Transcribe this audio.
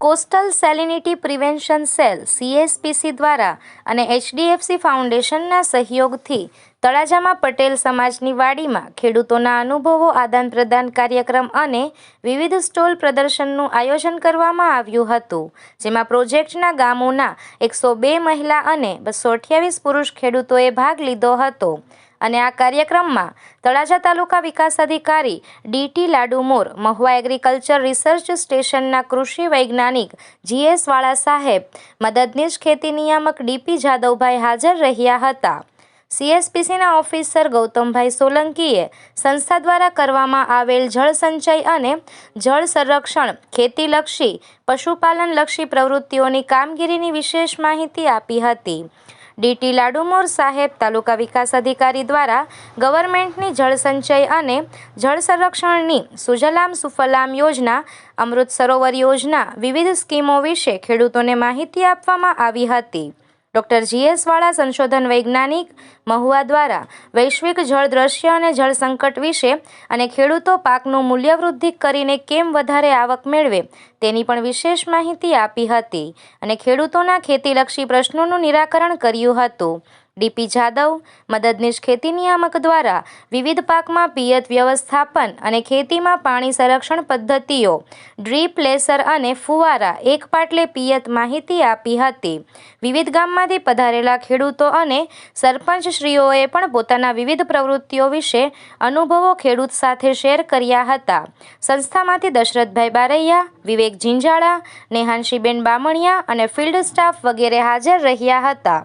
Coastal salinity prevention cell CSPC દ્વારા અને HDFC ફાઉન્ડેશનના સહયોગથી તળાજામાં પટેલ સમાજની વાડીમાં ખેડૂતોના અનુભવો આદાન પ્રદાન કાર્યક્રમ અને વિવિધ સ્ટોલ પ્રદર્શનનું આયોજન કરવામાં આવ્યું હતું, જેમાં પ્રોજેક્ટના ગામોના એકસો બે મહિલા અને બસો અઠ્યાવીસ પુરુષ ખેડૂતોએ ભાગ લીધો હતો. અને આ કાર્યક્રમમાં તળાજા તાલુકા વિકાસ અધિકારી DT Ladumor Mahuva agriculture research સ્ટેશનના કૃષિ વૈજ્ઞાનિક જીએસ વાળા સાહેબ, મદદનીશ ખેતી નિયામક ડીપી જાદવભાઈ હાજર રહ્યા હતા. સીએસપીસીના ઓફિસર ગૌતમભાઈ સોલંકીએ સંસ્થા દ્વારા કરવામાં આવેલ જળ સંચય અને જળ સંરક્ષણ ખેતીલક્ષી, પશુપાલનલક્ષી પ્રવૃત્તિઓની કામગીરીની વિશેષ માહિતી આપી હતી. ડીટી લાડુમોર સાહેબ તાલુકા વિકાસ અધિકારી દ્વારા ગવર્મેન્ટની જળસંચય અને જળ સંરક્ષણની સુજલામ સુફલામ યોજના, અમૃત સરોવર યોજના વિવિધ સ્કીમો વિશે ખેડૂતોને માહિતી આપવામાં આવી હતી. ડૉક્ટર જીએસવાળા સંશોધન વૈજ્ઞાનિક મહુવા દ્વારા વૈશ્વિક જળ દ્રશ્ય અને જળ સંકટ વિશે અને ખેડૂતો પાકનું મૂલ્યવૃદ્ધિ કરીને કેમ વધારે આવક મેળવે તેની પણ વિશેષ માહિતી આપી હતી અને ખેડૂતોના ખેતીલક્ષી પ્રશ્નોનું નિરાકરણ કર્યું હતું. ડીપી જાદવ, મદદનીશ ખેતી નિયામક દ્વારા વિવિધ પાકમાં પિયત વ્યવસ્થાપન અને ખેતીમાં પાણી સંરક્ષણ પદ્ધતિઓ, ડ્રીપ લેસર અને ફુવારા એક પાટલે પિયત માહિતી આપી હતી. વિવિધ ગામમાંથી પધારેલા ખેડૂતો અને સરપંચશ્રીઓએ પણ પોતાના વિવિધ પ્રવૃત્તિઓ વિશે અનુભવો ખેડૂત સાથે શેર કર્યા હતા. સંસ્થામાંથી દશરથભાઈ બારૈયા, વિવેક જિંજાળા નેહાંશીબેન બામણિયા અને ફિલ્ડ સ્ટાફ વગેરે હાજર રહ્યા હતા.